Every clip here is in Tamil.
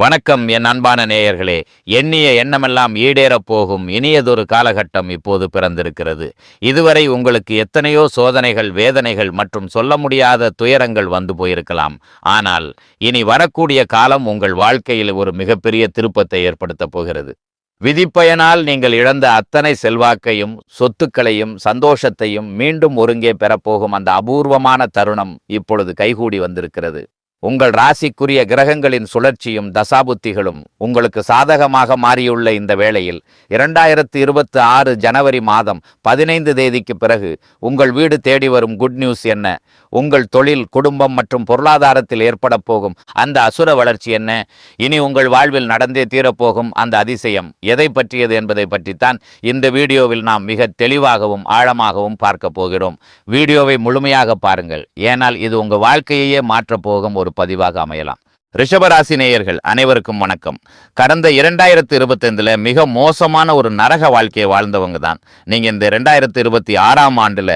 வணக்கம் என் அன்பான நேயர்களே. எண்ணிய எண்ணமெல்லாம் ஈடேறப் போகும் இனியதொரு காலகட்டம் இப்போது பிறந்திருக்கிறது. இதுவரை உங்களுக்கு எத்தனையோ சோதனைகள் வேதனைகள் மற்றும் சொல்ல முடியாத துயரங்கள் வந்து போயிருக்கலாம். ஆனால் இனி வரக்கூடிய காலம் உங்கள் வாழ்க்கையில் ஒரு மிகப்பெரிய திருப்பத்தை ஏற்படுத்தப் போகிறது. விதிப்பயனால் நீங்கள் இழந்த அத்தனை செல்வாக்கையும் சொத்துக்களையும் சந்தோஷத்தையும் மீண்டும் ஒருங்கே பெறப்போகும் அந்த அபூர்வமான தருணம் இப்பொழுது கைகூடி வந்திருக்கிறது. உங்கள் ராசிக்குரிய கிரகங்களின் சுழற்சியும் தசாபுத்திகளும் உங்களுக்கு சாதகமாக மாறியுள்ள இந்த வேளையில் இரண்டாயிரத்து இருபத்தி ஆறு ஜனவரி மாதம் பதினைந்து தேதிக்கு பிறகு உங்கள் வீடு தேடி வரும் குட் நியூஸ் என்ன? உங்கள் தொழில் குடும்பம் மற்றும் பொருளாதாரத்தில் ஏற்பட போகும். அந்த அசுர வளர்ச்சி என்ன? இனி உங்கள் வாழ்வில் நடந்தே தீரப்போகும் அந்த அதிசயம். எதை பற்றியது என்பதை பற்றித்தான் இந்த வீடியோவில் நாம் மிக தெளிவாகவும் ஆழமாகவும் பார்க்க போகிறோம். வீடியோவை முழுமையாக பாருங்கள். ஏனால் இது உங்கள் வாழ்க்கையையே மாற்றப் போகும் ஒரு பதிவாக அமையலாம். ரிஷபராசி நேயர்கள் அனைவருக்கும் வணக்கம். கடந்த இரண்டாயிரத்து இருபத்தைந்தில் மிக மோசமான ஒரு நரக வாழ்க்கையை வாழ்ந்தவங்க தான். நீங்கள் இந்த ரெண்டாயிரத்தி இருபத்தி ஆறாம் ஆண்டுல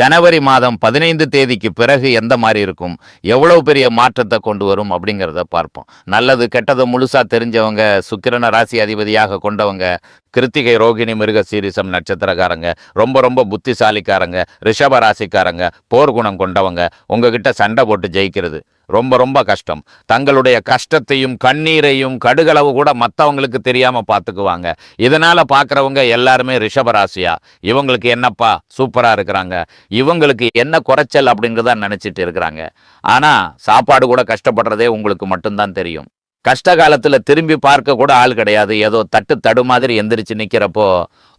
ஜனவரி மாதம் பதினைந்து தேதிக்கு பிறகு எந்த மாதிரி இருக்கும்? எவ்வளவு பெரிய மாற்றத்தை கொண்டு வரும் அப்படிங்கிறத பார்ப்போம். நல்லது கெட்டது முழுசா தெரிஞ்சவங்க சுக்கிரன ராசி அதிபதியாக கொண்டவங்க கிருத்திகை ரோகிணி மிருக சீரிசம் நட்சத்திரக்காரங்க ரொம்ப ரொம்ப புத்திசாலிக்காரங்க ரிஷப ராசிக்காரங்க போர் குணம் கொண்டவங்க உங்ககிட்ட சண்டை போட்டு ஜெயிக்கிறது. ரொம்ப ரொம்ப கஷ்டம். தங்களுடைய கஷ்டத்தையும் கண்ணீரையும் கடுகளவு கூட மற்றவங்களுக்கு தெரியாமல் பார்த்துக்குவாங்க இதனால் பார்க்குறவங்க எல்லாருமே ரிஷபராசியா. இவங்களுக்கு என்னப்பா சூப்பராக இருக்கிறாங்க. இவங்களுக்கு என்ன குறைச்சல் அப்படிங்கிறத நினச்சிட்டு இருக்கிறாங்க. ஆனால் சாப்பாடு கூட கஷ்டப்படுறதே உங்களுக்கு மட்டும்தான் தெரியும். கஷ்ட காலத்துல திரும்பி பார்க்க கூட ஆள் கிடையாது. ஏதோ தட்டு தடு மாதிரி எந்திரிச்சு நிக்கிறப்போ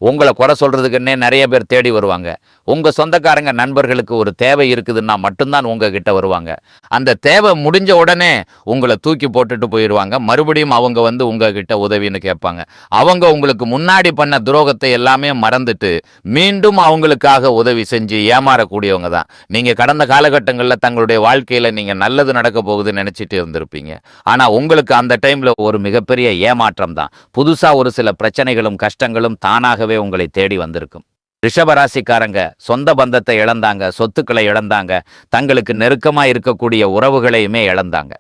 உங்களை குறை சொல்கிறதுக்குன்னே நிறைய பேர் தேடி வருவாங்க. உங்கள் சொந்தக்காரங்க நண்பர்களுக்கு ஒரு தேவை இருக்குதுன்னா மட்டும்தான் உங்ககிட்ட வருவாங்க. அந்த தேவை முடிஞ்ச உடனே உங்களை தூக்கி போட்டுட்டு போயிடுவாங்க. மறுபடியும் அவங்க வந்து உங்ககிட்ட உதவின்னு கேட்பாங்க. அவங்க உங்களுக்கு முன்னாடி பண்ண துரோகத்தை எல்லாமே மறந்துட்டு மீண்டும் அவங்களுக்காக உதவி செஞ்சு ஏமாறக்கூடியவங்க தான். நீங்கள் கடந்த காலகட்டங்களில் தங்களுடைய வாழ்க்கையில் நீங்கள் நல்லது நடக்க போகுதுன்னு நினச்சிட்டு இருந்திருப்பீங்க. ஆனால் உங்களுக்கு அந்த டைமில் ஒரு மிகப்பெரிய ஏமாற்றம் தான். புதுசாக ஒரு சில பிரச்சனைகளும் கஷ்டங்களும் தானாகவே உங்களை தேடி வந்திருக்கும். ரிஷபராசிக்காரங்க சொந்த பந்தத்தை இழந்தாங்க சொத்துக்களை இழந்தாங்க தங்களுக்கு நெருக்கமா இருக்கக்கூடிய உறவுகளையுமே இழந்தாங்க.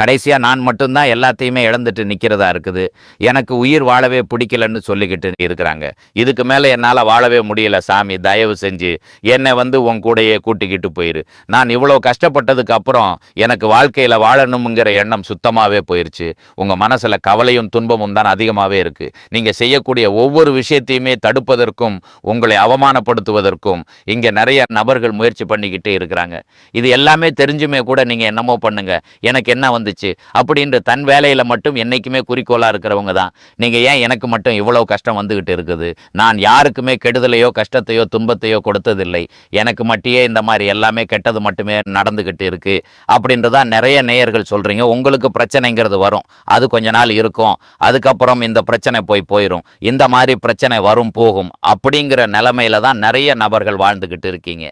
கடைசியாக நான் மட்டும்தான் எல்லாத்தையுமே இழந்துட்டு நிற்கிறதா இருக்குது. எனக்கு உயிர் வாழவே பிடிக்கலன்னு சொல்லிக்கிட்டு இருக்கிறாங்க. இதுக்கு மேலே என்னால் வாழவே முடியல சாமி தயவு செஞ்சு என்னை வந்து உன் கூடையே கூட்டிக்கிட்டு போயிரு. நான் இவ்வளோ கஷ்டப்பட்டதுக்கு அப்புறம் எனக்கு வாழ்க்கையில் வாழணுங்கிற எண்ணம் சுத்தமாகவே போயிடுச்சு உங்கள் மனசில் கவலையும் துன்பமும் தான் அதிகமாகவே இருக்குது நீங்கள் செய்யக்கூடிய ஒவ்வொரு விஷயத்தையுமே தடுப்பதற்கும் உங்களை அவமானப்படுத்துவதற்கும் இங்கே நிறைய நபர்கள் முயற்சி பண்ணிக்கிட்டே இருக்கிறாங்க. இது எல்லாமே தெரிஞ்சுமே கூட நீங்கள் என்னமோ பண்ணுங்கள் எனக்கு என்ன வந்துச்சு அப்படின்ற தன் வேலையில் மட்டும் என்னைக்குமே குறிக்கோளாக இருக்கிறவங்க தான். நீங்கள் ஏன் எனக்கு மட்டும் இவ்வளோ கஷ்டம் வந்துக்கிட்டு இருக்குது? நான் யாருக்குமே கெடுதலையோ கஷ்டத்தையோ துன்பத்தையோ கொடுத்ததில்லை. எனக்கு மட்டியே இந்த மாதிரி எல்லாமே கெட்டது மட்டுமே நடந்துக்கிட்டு இருக்குது அப்படின்றதான் நிறைய நேயர்கள் சொல்கிறீங்க உங்களுக்கு பிரச்சனைங்கிறது வரும். அது கொஞ்ச நாள் இருக்கும். அதுக்கப்புறம் இந்த பிரச்சனை போய் போயிடும் இந்த மாதிரி பிரச்சனை வரும் போகும் அப்படிங்கிற நிலமையில தான் நிறைய நபர்கள் வாழ்ந்துக்கிட்டு இருக்கீங்க.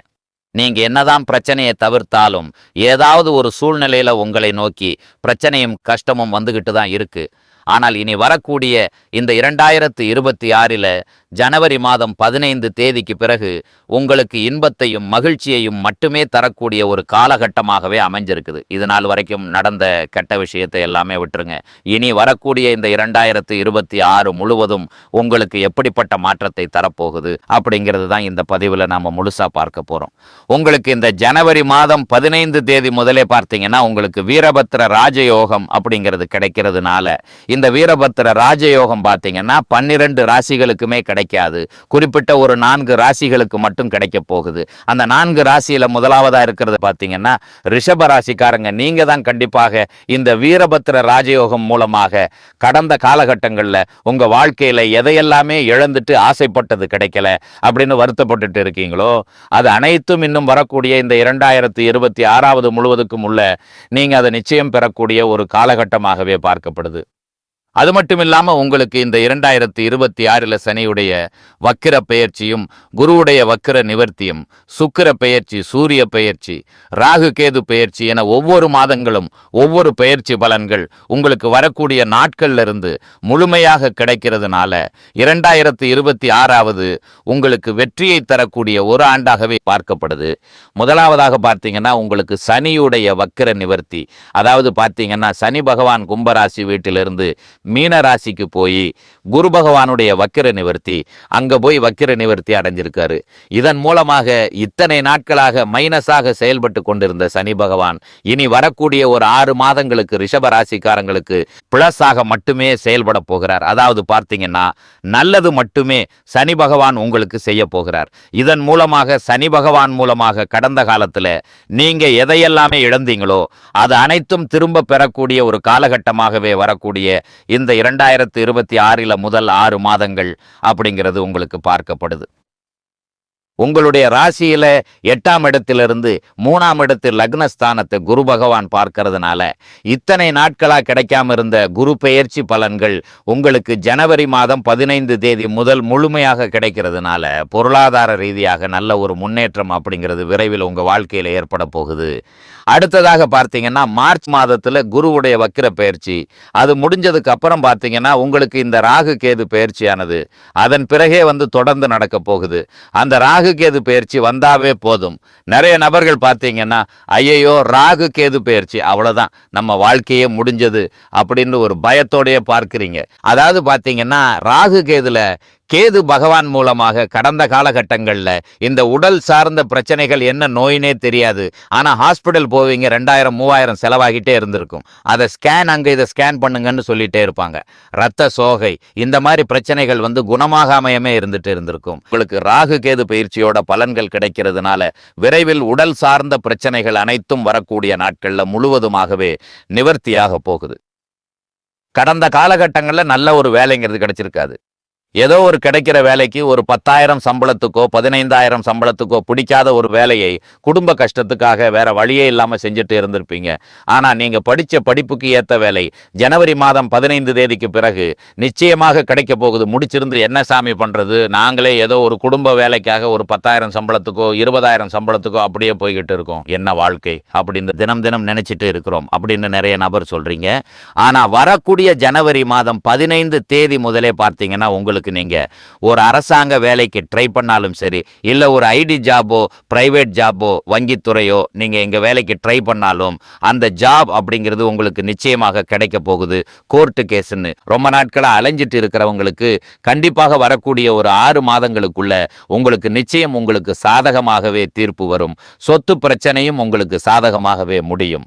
நீங்க என்னதான் பிரச்சனையை தவிர்த்தாலும் ஏதாவது ஒரு சூழ்நிலையில உங்களை நோக்கி பிரச்சனையும் கஷ்டமும் வந்துகிட்டு தான் இருக்கு. ஆனால் இனி வரக்கூடிய இந்த இரண்டாயிரத்து இருபத்தி ஆறில் ஜனவரி மாதம் பதினைந்து தேதிக்கு பிறகு உங்களுக்கு இன்பத்தையும் மகிழ்ச்சியையும் மட்டுமே தரக்கூடிய ஒரு காலகட்டமாகவே அமைஞ்சிருக்குது. இது நாள் வரைக்கும் நடந்த கெட்ட விஷயத்தை எல்லாமே விட்டுருங்க. இனி வரக்கூடிய இந்த இரண்டாயிரத்து இருபத்தி ஆறு முழுவதும் உங்களுக்கு எப்படிப்பட்ட மாற்றத்தை தரப்போகுது அப்படிங்கிறது தான் இந்த பதிவில் நாம் முழுசாக பார்க்க போகிறோம் உங்களுக்கு இந்த ஜனவரி மாதம் பதினைந்து தேதி முதலே பார்த்தீங்கன்னா உங்களுக்கு வீரபத்திர ராஜயோகம் அப்படிங்கிறது கிடைக்கிறதுனால இந்த வீரபத்திர ராஜயோகம் பார்த்தீங்கன்னா பன்னிரண்டு ராசிகளுக்குமே கிடைக்காது. குறிப்பிட்ட ஒரு நான்கு ராசிகளுக்கு மட்டும் கிடைக்க போகுது. அந்த நான்கு ராசியில முதலாவதா இருக்கிறது பார்த்தீங்கன்னா ரிஷப ராசிக்காரங்க. நீங்க தான் கண்டிப்பாக இந்த வீரபத்திர ராஜயோகம் மூலமாக கடந்த காலகட்டங்களில் உங்க வாழ்க்கையில எதையெல்லாமே இழந்துட்டு ஆசைப்பட்டது கிடைக்கல அப்படின்னு வருத்தப்பட்டுட்டு இருக்கீங்களோ? அது அனைத்தும் இன்னும் வரக்கூடிய இந்த இரண்டாயிரத்தி இருபத்தி ஆறாவது முழுவதுக்கும் உள்ள நீங்க அதை நிச்சயம் பெறக்கூடிய ஒரு காலகட்டமாகவே பார்க்கப்படுது. அது மட்டும் இல்லாம உங்களுக்கு இந்த இரண்டாயிரத்தி இருபத்தி ஆறுல சனியுடைய வக்கிர பெயர்ச்சியும் குருவுடைய வக்கிர நிவர்த்தியும் சுக்கிர பெயர்ச்சி சூரிய பெயர்ச்சி ராகு கேது பெயர்ச்சி என ஒவ்வொரு மாதங்களும் ஒவ்வொரு பெயர்ச்சி பலன்கள் உங்களுக்கு வரக்கூடிய நாட்கள்ல இருந்து முழுமையாக கிடைக்கிறதுனால இரண்டாயிரத்தி இருபத்தி ஆறாவது உங்களுக்கு வெற்றியை தரக்கூடிய ஒரு ஆண்டாகவே பார்க்கப்படுது. முதலாவதாக பார்த்தீங்கன்னா உங்களுக்கு சனியுடைய வக்கிர நிவர்த்தி. அதாவது பார்த்தீங்கன்னா சனி பகவான் கும்பராசி வீட்டிலிருந்து மீன ராசிக்கு போய் குரு பகவானுடைய வக்கிர நிவர்த்தி அங்க போய் வக்கிர நிவர்த்தி அடைஞ்சிருக்காரு. இதன் மூலமாக இத்தனை நாட்களாக மைனஸாக செயல்பட்டு கொண்டிருந்த சனி பகவான் இனி வரக்கூடிய ஒரு ஆறு மாதங்களுக்கு ரிஷப ராசிக்காரங்களுக்கு பிளஸாக மட்டுமே செயல்பட போகிறார். அதாவது பார்த்தீங்கன்னா நல்லது மட்டுமே சனி பகவான் உங்களுக்கு செய்ய போகிறார். இதன் மூலமாக சனி பகவான் மூலமாக கடந்த காலத்துல நீங்க எதையெல்லாமே இழந்தீங்களோ அது அனைத்தும் திரும்ப பெறக்கூடிய ஒரு காலகட்டமாகவே வரக்கூடிய இந்த இரண்டாயிரத்து இருபத்தி ஆறில் முதல் ஆறு மாதங்கள் அப்படிங்கிறது உங்களுக்கு பார்க்கப்படுது. உங்களுடைய ராசியில எட்டாம் இடத்திலிருந்து மூணாம் இடத்து லக்னஸ்தானத்தை குரு பகவான் பார்க்கறதுனால இத்தனை நாட்களா கிடைக்காம இருந்த குரு பெயர்ச்சி பலன்கள் உங்களுக்கு ஜனவரி மாதம் பதினைந்து தேதி முதல் முழுமையாக கிடைக்கிறதுனால பொருளாதார ரீதியாக நல்ல ஒரு முன்னேற்றம் அப்படிங்கிறது விரைவில் உங்க வாழ்க்கையில ஏற்பட போகுது. அடுத்ததாக பார்த்தீங்கன்னா மார்ச் மாதத்தில் குருவுடைய வக்கிர பயிற்சி. அது முடிஞ்சதுக்கு அப்புறம் பார்த்தீங்கன்னா உங்களுக்கு இந்த ராகு கேது பயிற்சியானது. அதன் பிறகே வந்து தொடர்ந்து நடக்க போகுது. அந்த ராகு கேது பயிற்சி வந்தாவே போதும். நிறைய நபர்கள் பார்த்தீங்கன்னா ஐயையோ ராகு கேது பயிற்சி அவ்வளோதான் நம்ம வாழ்க்கையே முடிஞ்சது அப்படின்னு ஒரு பயத்தோடையே பார்க்குறீங்க. அதாவது பார்த்தீங்கன்னா ராகு கேதுல கேது பகவான் மூலமாக கடந்த காலகட்டங்களில் இந்த உடல் சார்ந்த பிரச்சனைகள் என்ன நோயினே தெரியாது. ஆனால் ஹாஸ்பிட்டல் போவீங்க ரெண்டாயிரம் மூவாயிரம் செலவாகிட்டே இருந்திருக்கும். அதை ஸ்கேன் அங்கே இதை ஸ்கேன் பண்ணுங்கன்னு சொல்லிட்டே இருப்பாங்க. ரத்த சோகை இந்த மாதிரி பிரச்சனைகள் வந்து குணமாகாமையமே இருந்துட்டு இருந்திருக்கும். உங்களுக்கு ராகு கேது பயிற்சியோட பலன்கள் கிடைக்கிறதுனால விரைவில் உடல் சார்ந்த பிரச்சனைகள் அனைத்தும் வரக்கூடிய நாட்களில் முழுவதுமாகவே நிவர்த்தியாக போகுது. கடந்த காலகட்டங்களில் நல்ல ஒரு வேலைங்கிறது கிடைச்சிருக்காது. ஏதோ ஒரு கிடைக்கிற வேலைக்கு ஒரு பத்தாயிரம் சம்பளத்துக்கோ பதினைந்தாயிரம் சம்பளத்துக்கோ பிடிக்காத ஒரு வேலையை குடும்ப கஷ்டத்துக்காக வேற வழியே இல்லாமல் செஞ்சுட்டு இருந்திருப்பீங்க. ஆனால் நீங்கள் படித்த படிப்புக்கு ஏற்ற வேலை ஜனவரி மாதம் பதினைந்து தேதிக்கு பிறகு நிச்சயமாக கிடைக்க போகுது. முடிச்சிருந்து என்ன சாமி பண்ணுறது நாங்களே ஏதோ ஒரு குடும்ப வேலைக்காக ஒரு பத்தாயிரம் சம்பளத்துக்கோ இருபதாயிரம் சம்பளத்துக்கோ அப்படியே போய்கிட்டு இருக்கோம். என்ன வாழ்க்கை? அப்படின்னு தினம் தினம் நினச்சிட்டு இருக்கிறோம் அப்படின்னு நிறைய நபர் சொல்கிறீங்க ஆனால் வரக்கூடிய ஜனவரி மாதம் பதினைந்து தேதி முதலே பார்த்தீங்கன்னா உங்களுக்கு நீங்க ஒரு அரசாங்க வேலைக்கு ட்ரை பண்ணாலும் சரி இல்ல ஒரு ஐடி ஜாபோ பிரைவேட் ஜாபோ வங்கித்துறையோ நீங்க எங்க வேலைக்கு ட்ரை பண்ணாலும் அந்த ஜாப் அப்படிங்கிறது உங்களுக்கு நிச்சயமாக கிடைக்க போகுது. கோர்ட்டு கேஸ்ன்னு ரொம்ப நாட்களாக அலைஞ்சிட்டு இருக்கிறவங்களுக்கு கண்டிப்பாக வரக்கூடிய ஒரு ஆறு மாதங்களுக்குள்ள உங்களுக்கு நிச்சயம் உங்களுக்கு சாதகமாகவே தீர்ப்பு வரும். சொத்து பிரச்சனையும் உங்களுக்கு சாதகமாகவே முடியும்.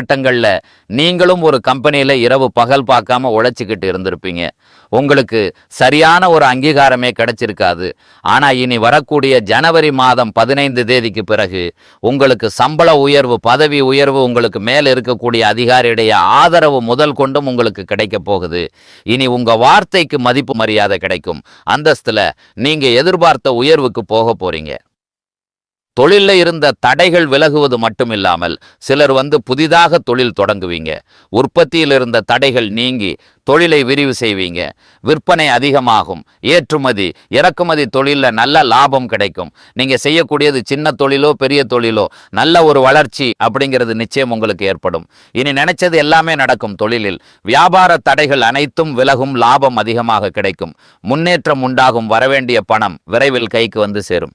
காலகட்டங்களில் நீங்களும் ஒரு கம்பெனியில் இரவு பகல் பார்க்காம உழைச்சிக்கிட்டு இருந்திருப்பீங்க. உங்களுக்கு சரியான ஒரு அங்கீகாரமே கிடைச்சிருக்காது. ஆனால் இனி வரக்கூடிய ஜனவரி மாதம் பதினைந்து தேதிக்கு பிறகு உங்களுக்கு சம்பள உயர்வு பதவி உயர்வு உங்களுக்கு மேலே இருக்கக்கூடிய அதிகாரியுடைய ஆதரவு முதல் கொண்டும் உங்களுக்கு கிடைக்க போகுது. இனி உங்கள் வார்த்தைக்கு மதிப்பு மரியாதை கிடைக்கும். அந்தஸ்தில் நீங்கள் எதிர்பார்த்த உயர்வுக்கு போக போகிறீங்க தொழிலில் இருந்த தடைகள் விலகுவது மட்டுமில்லாமல் சிலர் வந்து புதிதாக தொழில் தொடங்குவீங்க. உற்பத்தியில் இருந்த தடைகள் நீங்கி தொழிலை விரிவு செய்வீங்க. விற்பனை அதிகமாகும். ஏற்றுமதி இறக்குமதி தொழிலில் நல்ல லாபம் கிடைக்கும். நீங்கள் செய்யக்கூடியது சின்ன தொழிலோ பெரிய தொழிலோ நல்ல ஒரு வளர்ச்சி அப்படிங்கிறது நிச்சயம் உங்களுக்கு ஏற்படும். இனி நினைச்சது எல்லாமே நடக்கும் தொழிலில். வியாபார தடைகள் அனைத்தும் விலகும் லாபம் அதிகமாக கிடைக்கும். முன்னேற்றம் உண்டாகும் வரவேண்டிய பணம் விரைவில் கைக்கு வந்து சேரும்.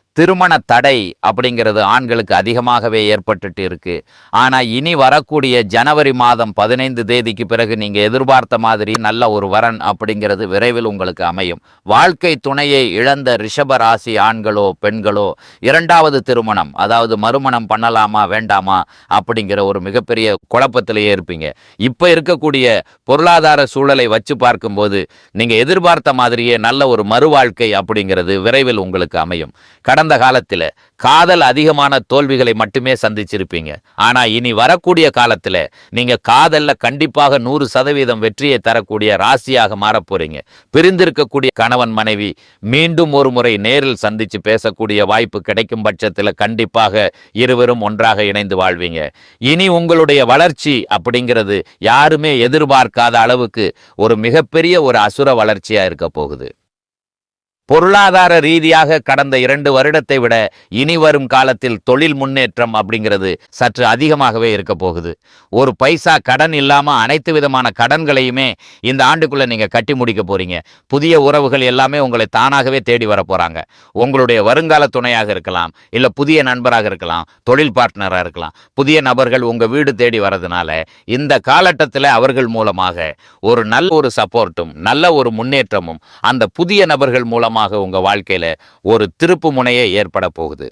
திருமண தடை அப்படிங்கிறது ஆண்களுக்கு அதிகமாகவே ஏற்பட்டுட்டு இருக்கு. ஆனா இனி வரக்கூடிய ஜனவரி மாதம் பதினைந்து தேதிக்கு பிறகு நீங்க எதிர்பார்த்த மாதிரி நல்ல ஒரு வரன் அப்படிங்கிறது விரைவில் உங்களுக்கு அமையும். வாழ்க்கை துணையை இழந்த ரிஷப ராசி ஆண்களோ பெண்களோ இரண்டாவது திருமணம் அதாவது மறுமணம் பண்ணலாமா வேண்டாமா அப்படிங்கிற ஒரு மிகப்பெரிய குழப்பத்திலேயே இருப்பீங்க. இப்ப இருக்கக்கூடிய பொருளாதார சூழலை வச்சு பார்க்கும்போது நீங்க எதிர்பார்த்த மாதிரியே நல்ல ஒரு மறுவாழ்க்கை அப்படிங்கிறது விரைவில் உங்களுக்கு அமையும். கடந்த காலத்தில் காதல் அதிகமான தோல்விகளை மட்டுமே சந்திச்சிருப்பீங்க. ஆனா இனி வரக்கூடிய காலத்துல நீங்க காதல்ல கண்டிப்பாக நூறு சதவீதம் வெற்றியை தரக்கூடிய ராசியாக மாறப்போறீங்க பிரிந்திருக்கக்கூடிய கணவன் மனைவி மீண்டும் ஒரு முறை நேரில் சந்திச்சு பேசக்கூடிய வாய்ப்பு கிடைக்கும் பட்சத்துல கண்டிப்பாக இருவரும் ஒன்றாக இணைந்து வாழ்வீங்க. இனி உங்களுடைய வளர்ச்சி அப்படிங்கிறது யாருமே எதிர்பார்க்காத அளவுக்கு ஒரு மிகப்பெரிய ஒரு அசுர வளர்ச்சியா இருக்க போகுது. பொருளாதார ரீதியாக கடந்த இரண்டு வருடத்தை விட இனி வரும் காலத்தில் தொழில் முன்னேற்றம் அப்படிங்கிறது சற்று அதிகமாகவே இருக்க போகுது. ஒரு பைசா கடன் இல்லாமல் அனைத்து விதமான கடன்களையுமே இந்த ஆண்டுக்குள்ள நீங்க கட்டி முடிக்க போறீங்க. புதிய உறவுகள் எல்லாமே உங்களை தானாகவே தேடி வர போறாங்க. உங்களுடைய வருங்கால துணையாக இருக்கலாம் இல்ல புதிய நண்பராக இருக்கலாம் தொழில் பார்ட்னராக இருக்கலாம். புதிய நபர்கள் உங்க வீடு தேடி வரதுனால இந்த காலகட்டத்தில் அவர்கள் மூலமாக ஒரு நல்ல ஒரு சப்போர்ட்டும் நல்ல ஒரு முன்னேற்றமும் அந்த புதிய நபர்கள் மூலமாக உங்க வாழ்க்கையில ஒரு திருப்பு முனையே ஏற்பட போகுது.